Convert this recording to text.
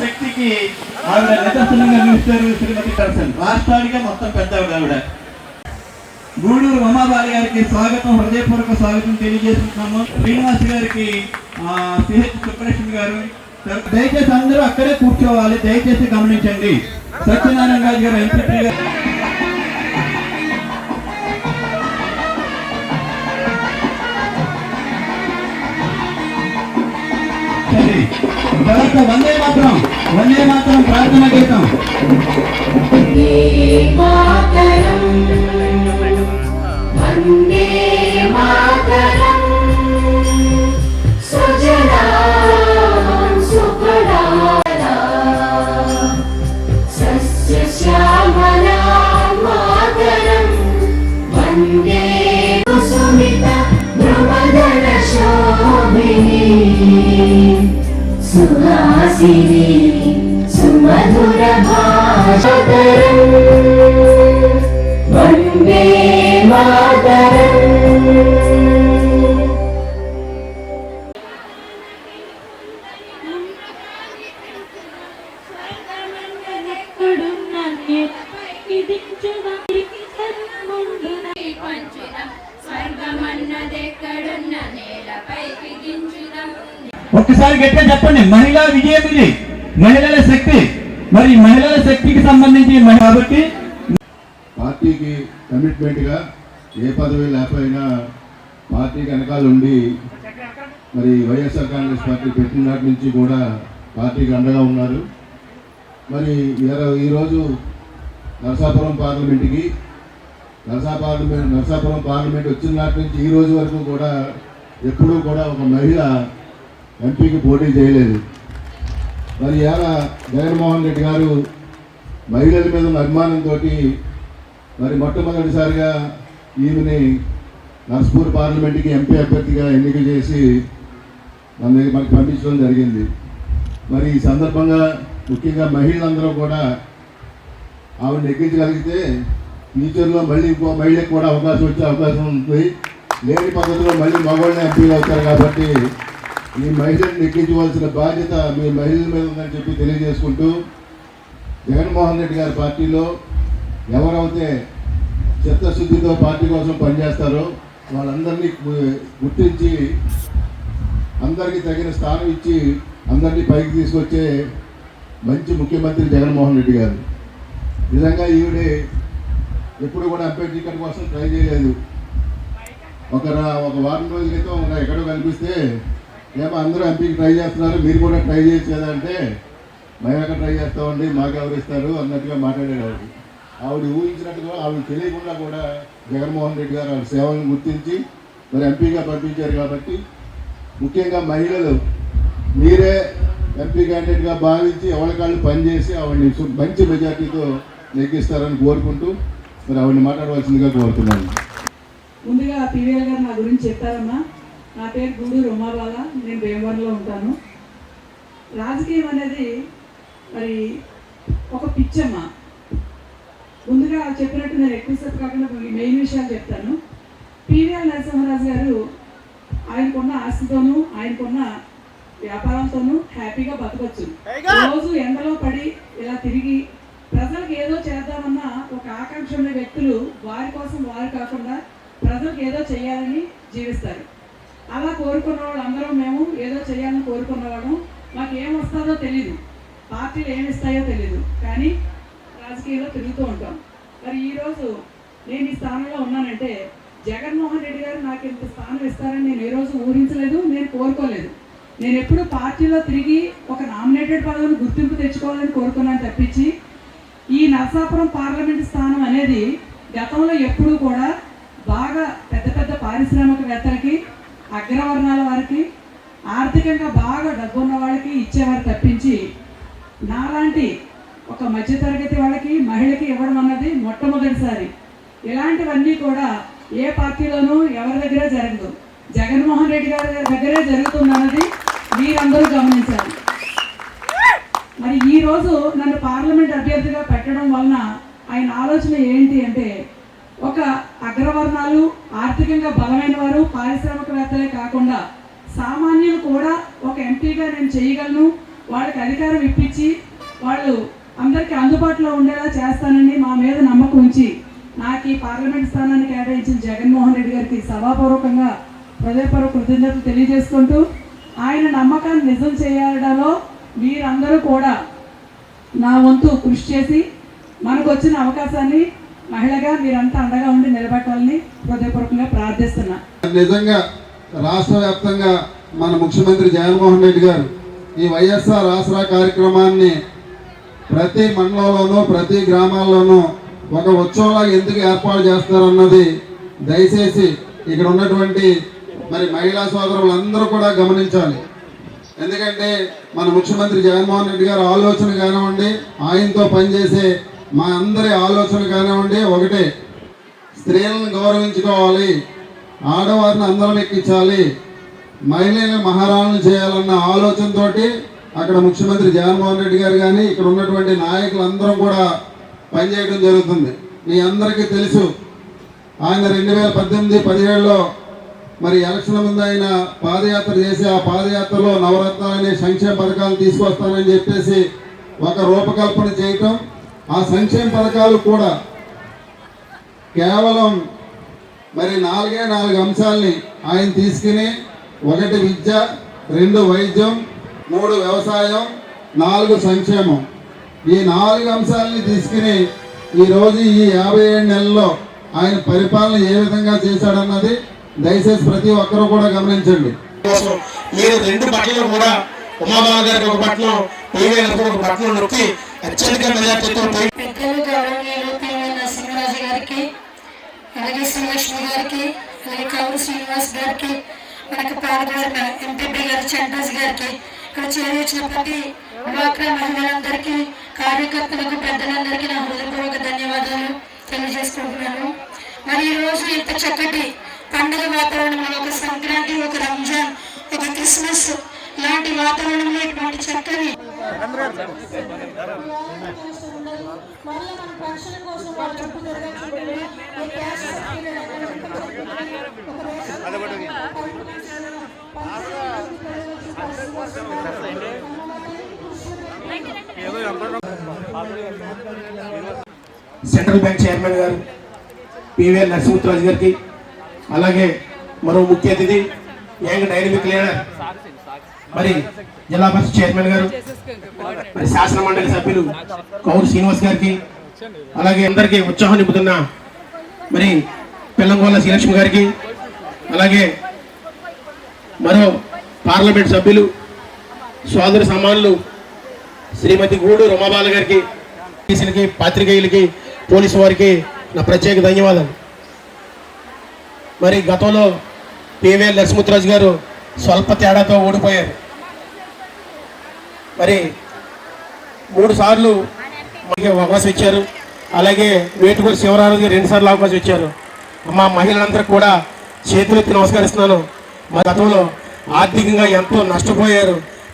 శక్తికి ఆవిడ నిదర్శనంగా నిలుస్తారు శ్రీమతి దర్శన్. రాష్ట్రానికే మొత్తం పెద్ద ఆవిడ. గూడూరు ఉమాబాలి గారికి స్వాగతం హృదయపూర్వక స్వాగతం తెలియజేస్తున్నాము శ్రీనివాస్ గారికి సిహెచ్ సుబ్బలక్ష్మి గారు. దయచేసి అందరూ అక్కడే కూర్చోవాలి. దయచేసి గమనించండి. సత్యనారాయణ రాజు గారు ఎంపీ గారు. తర్వాత వందే మాత్రం వందే మాత్రం ప్రార్థన గీతం Yeah. సుహాసిని సుమధుర భాషతరం. వందే మాతరం. స్వర్గమన్నదెక్కడున్న ఒక్కసారి గట్టిగా చెప్పండి. మహిళా విజయం ఇది. మహిళల శక్తి. మరి మహిళల శక్తికి సంబంధించి కాబట్టి పార్టీకి కమిట్మెంట్గా ఏ పదవి లేకపోయినా పార్టీకి వెనకాల ఉండి మరి వైఎస్ఆర్ కాంగ్రెస్ పార్టీ పెట్టిన నాటి నుంచి కూడా పార్టీకి అండగా ఉన్నారు. మరి ఈరో- ఈరోజు నరసాపురం పార్లమెంట్కి నరసా పార్లమెంట్ నరసాపురం పార్లమెంట్ వచ్చిన నాటి నుంచి ఈ రోజు వరకు కూడా ఎప్పుడూ కూడా ఒక మహిళ ఎంపీకి పోటీ చేయలేదు. మరి ఇవాళ జగన్మోహన్ రెడ్డి గారు మహిళల మీద ఉన్న అభిమానంతో మరి మొట్టమొదటిసారిగా ఈమెని నర్స్పూర్ పార్లమెంట్కి ఎంపీ అభ్యర్థిగా ఎన్నిక చేసి మన మనకి పంపించడం జరిగింది. మరి ఈ సందర్భంగా ముఖ్యంగా మహిళలందరూ కూడా ఆవిడ ఎక్కించగలిగితే ఫ్యూచర్లో మళ్ళీ ఇంకో మహిళకి కూడా అవకాశం వచ్చే అవకాశం ఉంది లేని పద్ధతిలో మళ్ళీ మగవాళ్ళని ఎంపీలు అవుతారు కాబట్టి ఈ మహిళని ఎక్కించవలసిన బాధ్యత మీ మహిళల మీద ఉందని చెప్పి తెలియజేసుకుంటూ జగన్మోహన్ రెడ్డి గారి పార్టీలో ఎవరైతే చిత్తశుద్ధితో పార్టీ కోసం పనిచేస్తారో వాళ్ళందరినీ గుర్తించి అందరికీ తగిన స్థానం ఇచ్చి అందరినీ పైకి తీసుకొచ్చే మంచి ముఖ్యమంత్రి జగన్మోహన్ రెడ్డి గారు. నిజంగా ఈవిడే ఎప్పుడు కూడా అభ్యర్థి టికెట్ కోసం ట్రై చేయలేదు. ఒక ఒక వారం రోజుల క్రితం ఎక్కడో కనిపిస్తే ఏమో అందరూ ఎంపీకి ట్రై చేస్తున్నారు. మీరు కూడా ట్రై చేయొచ్చు కదా అంటే మేము ఎక్కడ ట్రై చేస్తామండి మాకు ఎవరిస్తారు అన్నట్టుగా మాట్లాడాడు. ఆవిడ ఆవిడ ఊహించినట్టుగా ఆవిడ తెలియకుండా కూడా జగన్మోహన్ రెడ్డి గారు ఆవిడ సేవలను గుర్తించి మరి ఎంపీగా పంపించారు కాబట్టి ముఖ్యంగా మహిళలు మీరే ఎంపీ క్యాండిడేట్గా భావించి ఎవరికాళ్ళు పనిచేసి ఆవిడని మంచి మెజార్టీతో నెగ్గిస్తారని కోరుకుంటూ మరి ఆవిడని మాట్లాడవలసిందిగా కోరుతున్నాను. ముందుగా పివిఎల్ గారు నా గురించి చెప్పారమ్మా. నా పేరు గూడూరు ఉమాబాల నేను భీమవరంలో ఉంటాను. రాజకీయం అనేది మరి ఒక పిచ్చమ్మ. ముందుగా చెప్పినట్టు నేను ఎక్కువసేపు కాకుండా మెయిన్ విషయాలు చెప్తాను. పివిఎల్ నరసింహరాజు గారు ఆయనకున్న ఆస్తితోనూ ఆయనకున్న వ్యాపారంతోనూ హ్యాపీగా బతకొచ్చు. రోజు ఎండలో పడి ఇలా తిరిగి ప్రజలకు ఏదో చేద్దామన్న ఒక ఆకాంక్ష ఉన్న వ్యక్తులు వారి కోసం వారు కాకుండా ప్రజలకు ఏదో చేయాలని జీవిస్తారు. అలా కోరుకున్న వాళ్ళు అందరూ మేము ఏదో చేయాలని కోరుకున్నవాళ్ళం మాకు ఏం వస్తుందో తెలీదు. పార్టీలు ఏమి ఇస్తాయో తెలీదు. కానీ రాజకీయాల్లో తిరుగుతూ ఉంటాం. మరి ఈరోజు నేను ఈ స్థానంలో ఉన్నానంటే జగన్మోహన్ రెడ్డి గారు నాకు ఇంత స్థానం ఇస్తారని నేను ఏ రోజు ఊహించలేదు నేను కోరుకోలేదు. నేను ఎప్పుడు పార్టీలో తిరిగి ఒక నామినేటెడ్ పదవిని గుర్తింపు తెచ్చుకోవాలని కోరుకున్నాను తప్పించి ఈ నరసాపురం పార్లమెంట్ స్థానం అనేది గతంలో ఎప్పుడూ కూడా బాగా పెద్ద పెద్ద పారిశ్రామికవేత్తలకి అగ్రవర్ణాల వారికి ఆర్థికంగా బాగా డబ్బున్న వాళ్ళకి ఇచ్చేవారు తప్పించి నాలాంటి ఒక మధ్యతరగతి వాళ్ళకి మహిళకి ఇవ్వడం అన్నది మొట్టమొదటిసారి. ఇలాంటివన్నీ కూడా ఏ పార్టీలోనూ ఎవరి దగ్గర జరగదు. జగన్మోహన్ రెడ్డి గారి దగ్గరే జరుగుతుందన్నది మీరందరూ గమనించాలి. మరి ఈరోజు నన్ను పార్లమెంట్ అభ్యర్థిగా పెట్టడం వలన ఆయన ఆలోచన ఏంటి అంటే ఒక అగ్రవర్ణాలు ఆర్థికంగా బలమైన వారు పారిశ్రామికవేత్తలే కాకుండా సామాన్యులు కూడా ఒక ఎంపీగా నేను చేయగలను వాళ్ళకి అధికారం ఇప్పించి వాళ్ళు అందరికీ అందుబాటులో ఉండేలా చేస్తానని మా మీద నమ్మకం ఉంచి నాకు ఈ పార్లమెంట్ స్థానాన్ని కేటాయించిన జగన్మోహన్ రెడ్డి గారికి సభాపూర్వకంగా హృదయపూర్వక కృతజ్ఞతలు తెలియజేసుకుంటూ ఆయన నమ్మకాన్ని నిజం చేయడంలో మీరందరూ కూడా నా వంతు కృషి చేసి మనకు వచ్చిన అవకాశాన్ని మహిళగా మీరంతా అండగా ఉండి నిలబెట్టాలని హృదయపూర్వకంగా ప్రార్థిస్తున్నా. నిజంగా రాష్ట్ర వ్యాప్తంగా మన ముఖ్యమంత్రి జగన్మోహన్ రెడ్డి గారు ఈ వైఎస్ఆర్ ఆసరా కార్యక్రమాన్ని ప్రతి మండలంలోనూ ప్రతి గ్రామాల్లోనూ ఒక ఉత్సవంలా ఎందుకు ఏర్పాటు చేస్తారన్నది దయచేసి ఇక్కడ ఉన్నటువంటి మరి మహిళా సోదరులందరూ కూడా గమనించాలి. ఎందుకంటే మన ముఖ్యమంత్రి జగన్మోహన్ రెడ్డి గారు ఆలోచన కానివ్వండి ఆయనతో పనిచేసే మా అందరి ఆలోచన కానివ్వండి ఒకటే. స్త్రీలను గౌరవించుకోవాలి ఆడవారిని అందరం ఎక్కించాలి మహిళలను మహారాణులు చేయాలన్న ఆలోచనతో అక్కడ ముఖ్యమంత్రి జగన్మోహన్ రెడ్డి గారు కానీ ఇక్కడ ఉన్నటువంటి నాయకులందరం కూడా పనిచేయడం జరుగుతుంది. మీ అందరికీ తెలుసు ఆయన రెండు వేల పద్దెనిమిది పదిహేడులో మరి ఎలక్షన్ ముందు ఆయన పాదయాత్ర చేసి ఆ పాదయాత్రలో నవరత్నాలు అనే సంక్షేమ పథకాలు తీసుకొస్తానని చెప్పేసి ఒక రూపకల్పన చేయటం ఆ సంక్షేమ పథకాలు కూడా కేవలం మరి నాలుగే నాలుగు అంశాలని ఆయన తీసుకుని ఒకటి విద్య రెండు వైద్యం మూడు వ్యవసాయం నాలుగు సంక్షేమం. ఈ నాలుగు అంశాలని తీసుకుని ఈరోజు ఈ యాభై ఏడు నెలల్లో ఆయన పరిపాలన ఏ విధంగా చేశాడన్నది దయచేసి ప్రతి ఒక్కరూ కూడా గమనించండి. మీరు రెండు పట్ల కూడా ఉమాబాబు గారికి ఒక పట్ల పీవీ ఒక పట్ల నొక్కి అత్యధిక మెజార్టీతో పెద్దలు గౌరవనీయులు పివి నరసింహరాజు గారికి అలాగే శ్రీలక్ష్మి గారికి అలాగే కౌరు శ్రీనివాస్ గారికి మనకు పాల్గొన్న ఎంపీపీ గారు చంద్రాజ్ గారికి ఇక్కడ చేరొచ్చిన ప్రతి డ్వాక్రా మహిళలందరికీ కార్యకర్తలకు పెద్దలందరికీ నా హృదయపూర్వక ధన్యవాదాలు తెలియజేసుకుంటున్నాను. మరి ఈ రోజు ఇంత చక్కటి పండుగ వాతావరణంలో ఒక సంక్రాంతి ఒక రంజాన్ ఒక క్రిస్మస్ లాంటి వాతావరణంలో ఇటువంటి చక్కని సెంట్రల్ బ్యాంక్ చైర్మన్ గారు పివిఎల్ నరసింహరాజు గారికి అలాగే మరో ముఖ్య అతిథి యంగ్ డైనమిక్ లీడర్ మరి జిల్లా పరిషత్ చైర్మన్ గారు మరి శాసన మండలి సభ్యులు కౌరు శ్రీనివాస్ గారికి అలాగే అందరికీ ఉత్సాహం నింపుతున్న మరి పిల్లంగోళ్ళ శ్రీలక్ష్మి గారికి అలాగే మరో పార్లమెంట్ సభ్యులు స్వాతంత్ర సమానులు శ్రీమతి గూడు రమాబాల గారికి పోలీసులకి పాత్రికేయులకి పోలీసు వారికి నా ప్రత్యేక ధన్యవాదాలు. మరి గతంలో పివిఎల్ నరసింహరాజు గారు స్వల్ప తేడాతో ఓడిపోయారు. మరి మూడు సార్లు మనకి అవకాశం ఇచ్చారు. అలాగే వేటుకూరు శివరాజు రెండు సార్లు అవకాశం ఇచ్చారు. మా మహిళలందరూ కూడా చేతులెత్తి నమస్కరిస్తున్నాను. మా గతంలో ఆర్థికంగా ఎంతో నష్టపోయారు.